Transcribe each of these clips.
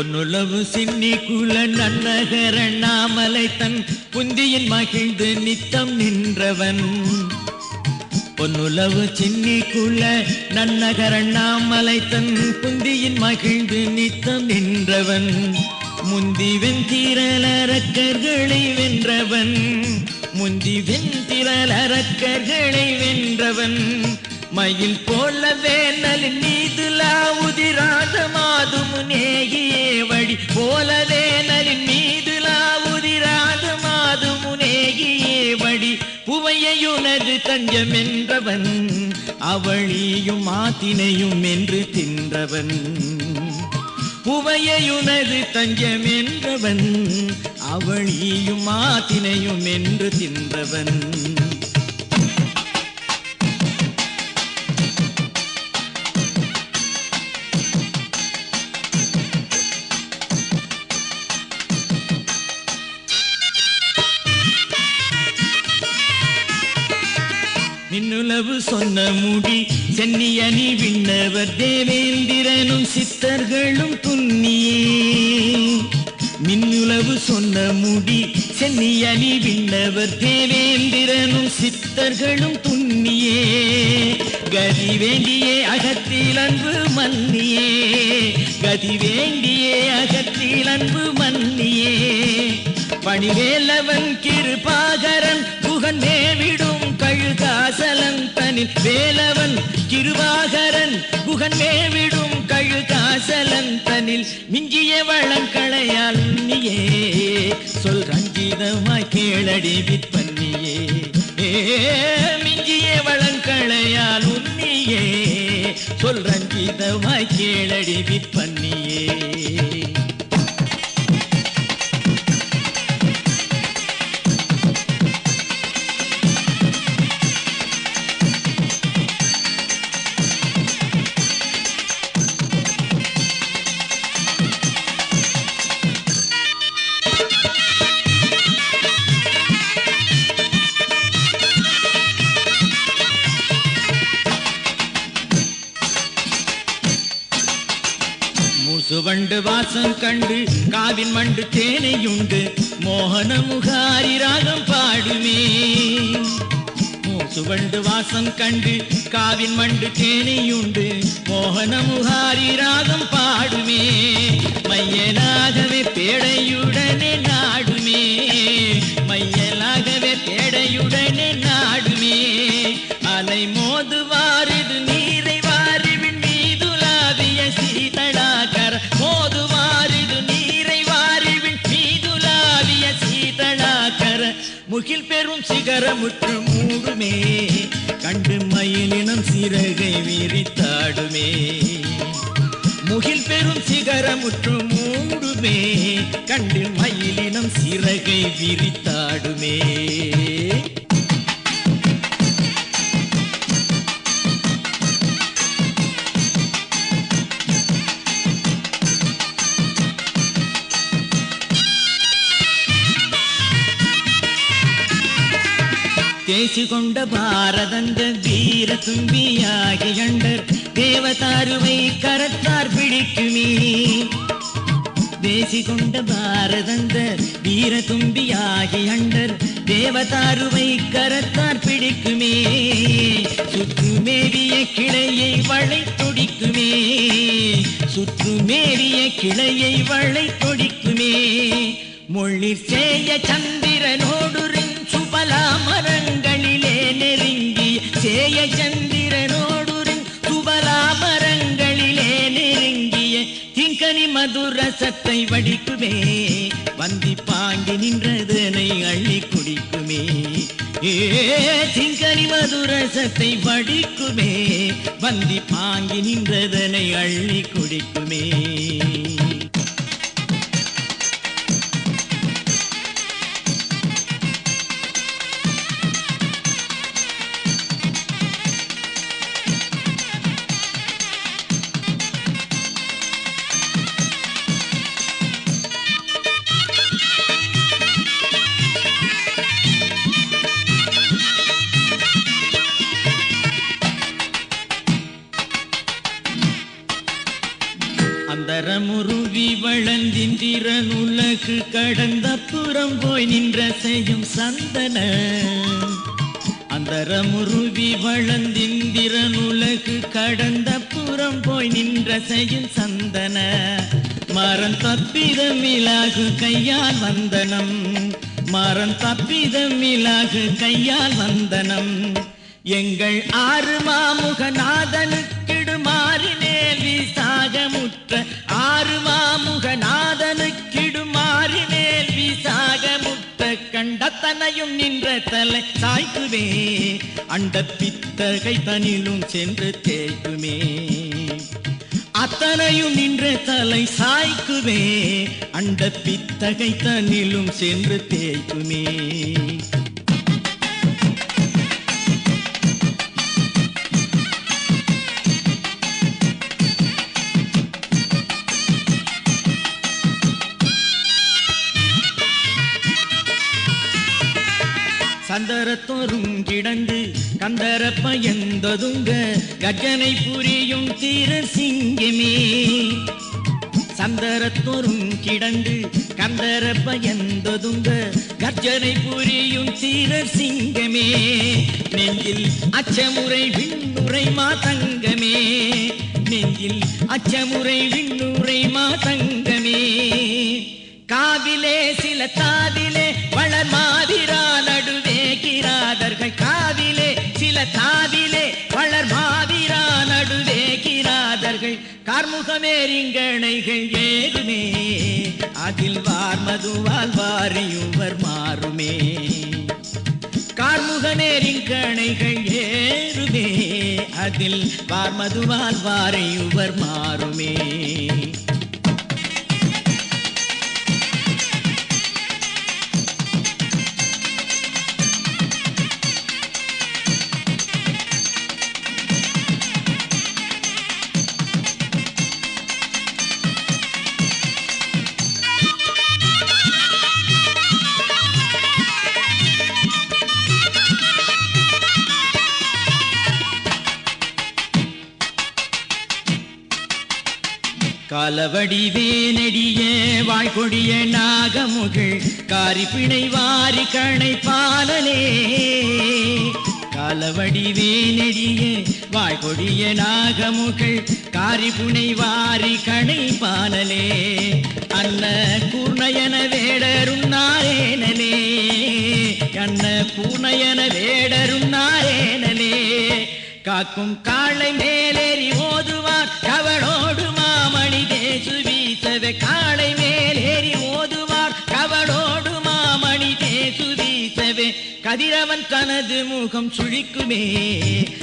பொன்னுளவு சின்னி குல நன்னகர நாமலை தன் புந்தியில் மகிழ்ந்து நித்தம் நின்றவன். பொன்னுளவு சின்னி குல நன்னகர நாமலை தன் புந்தியில் மகிழ்ந்து நித்தம் நின்றவன். முந்தி வெந்திரலரக்கர்களை வென்றவன். முந்தி வெந்திரலரக்கர்களை வென்றவன். மயில் போல வேனல் நீதுலா உதிராத மாதும் நேயே வழி போல வேனல் நீதுலா உதிராத மாதும் நேயே வழி புவையுனது தஞ்சம் என்றவன் அவளியும் மாத்தினையும் என்று தின்றவன். புவையுனது தஞ்சம் என்றவன் அவளியும் மாத்தினையும் என்று தின்றவன். நின்னுளவு சொன்ன முடி சென்னியணி விண்ணவர் தேவேந்திரனும் சித்தர்களும் துன்னியே. மின்னுளவு சொன்ன முடி சென்னியணி விண்ணவர் தேவேந்திரனும் சித்தர்களும் துன்னியே. கதி வேண்டியே அகத்தில் அன்பு மன்னியே. கதி வேண்டியே அகத்தில் அன்பு மன்னியே. பணிவேலவன் கிருபாகரன் புகன் மேவிடும் வாசலன் தனில் வேலவன் கிருவாகரன் புகன் மேவிடும் கழுகாசலன் தனில் மிஞ்சிய வளங்களையால் உன்னியே. சொல் ரஞ்சிதமாய் கேளடி விற்பன்னியே. மிஞ்சிய வளங்களையால் உன்னியே. சொல் ரஞ்சிதமாய் கேளடி விற்பன்னியே. கண்டு வாசம் கண்டு காவின் மண்டு தேனையுண்டு. மோகன முகாரி ராகம் பாடுமே. சுவண்டு வாசம் கண்டு காவின் மண்டு தேனையுண்டு. மோகன முகாரி ராகம் பாடுமே. மையனாகவே பேடையுடனே நாடு மூக்கில் பெரும் சிகரமுற்று மூடுமே. கண்டு மயிலினம் சிறகை விரித்தாடுமே. முகில் பெரும் சிகரமுற்று மூடுமே. கண்டு மயிலினம் சிறகை விரித்தாடுமே பேசிக்கொண்ட பாரதந்த வீர தும்பியாகி கண்டர் தேவதாருவை கரத்தார் பிடிக்குமே. பேசிக்கொண்ட பாரதந்த வீர தும்பியாகி அண்டர் தேவதாருவை கரத்தார் பிடிக்குமே. சுற்றுமேறிய கிளையை வளை தொடிக்குமே. சுற்றுமேறிய கிளையை வளை தொடிக்குமே. மொழிற் சேய சந்திரனோடு மதுரசத்தை வடிக்குமே. வந்தி பாங்கி நின்றதனை அள்ளி குடிக்குமே. ஏ திங்கனி மதுரசத்தை வடிக்குமே. வந்தி பாங்கி நின்றதனை அள்ளி குடிக்குமே. உலகு கடந்த புறம் போய் நின்ற செய்யும் சந்தன. அந்தரமுருவி வளர்ந்திந்திரன் உலகு கடந்த புறம் போய் நின்ற செய்யும் சந்தன. மரம் தப்பிதமிலாகு கையால் வந்தனம். மரம் தப்பிதமிலாகு கையால் வந்தனம். எங்கள் ஆறு மாமுகநாதனுக்கிடு மாறினேல் சாகமுற்ற கண்டத்தனையும் நின்ற தலை சாய்க்குமே. அண்ட பித்தகை தனிலும் சென்று தேய்க்குமே. அத்தனையும் நின்ற தலை சாய்க்குவே அண்ட பித்தகை தனிலும் சென்று தேய்க்குமே. சந்தரத்தோறும் கிடந்து கந்தர பயந்ததுங்க. கஜனை புரியும் தீர சிங்கமே. சந்தரத்தோறும் கிடந்து கந்தர பயந்ததுங்க. கர்ஜனை புரியும் தீர சிங்கமே. நெஞ்சில் அச்சமுறை விண்ணுரை மாதங்கமே. நெஞ்சில் அச்சமுறை விண்ணுரை மாதங்கமே. காவிலே சில தாவிலே கிராதர்கள் ஏதுமே அதில் வார்மதுவால் வாரியுவர் மாறுமே. கார்முகநேரிங்கணைகள் ஏறுமே. அதில் வார்மதுவால் வாரியுவர் மாறுமே. காலவடி வேனடிய வாய்கொடிய நாகமுகில் காரிப்பிணை வாரி கணை பாலனே காலவடி வேனடிய வாய்கொடிய நாகமுகில் காரிப்புனை வாரி கணை பாலலே அன்ன கூர்ணயன வேடரும் நாரேனலே அன்ன கூர்ணயன வேடரும் நாரேனலே காக்கும் காளை மேலேறி ஓதுவார் கவனோடுவார் கதிரவன் தனது முகம் சுழிக்குமே.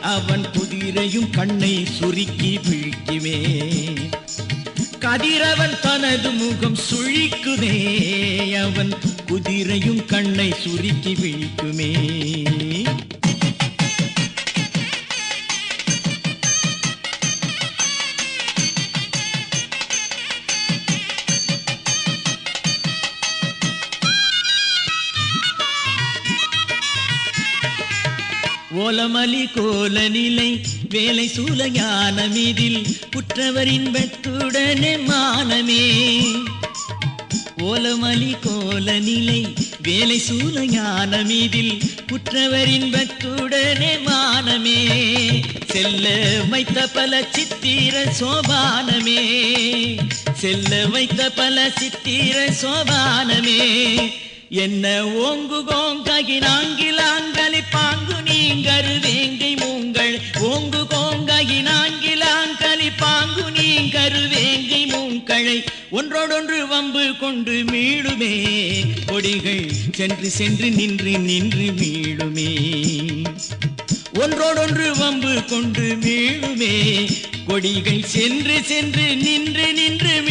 அவன் குதிரையும் கண்ணை சுருக்கி விழிக்குமே கதிரவன் தனது முகம் சுழிக்குமே. அவன் குதிரையும் கண்ணை சுருக்கி விழிக்குமே கோலமலி கோல நிலை வேலை சூலஞான மீதில் குற்றவரின் வெட்டுடனே மானமே. ஓலமலி கோல நிலை வேலை சூலஞான மீதில் குற்றவரின் வெட்டுடனே மானமே. செல்ல வைத்த பல சித்திர சோபானமே. செல்ல வைத்த பல சித்திர சோபானமே. என்ன ஓங்கு கோங்ககினாங்கிலாங்கலி நீங்கரு வேங்கை மூங்கள் ஓங்கு கோங்ககினாங்கிலாங்கலி பாங்கு நீங்கரு வேங்கை மூங்களை. ஒன்றோடொன்று வம்பு கொண்டு மீளுமே கொடிகள் சென்று சென்று நின்று நின்று மீளுமே. ஒன்றோடொன்று வம்பு கொண்டு மீளுமே கொடிகள் சென்று சென்று நின்று நின்று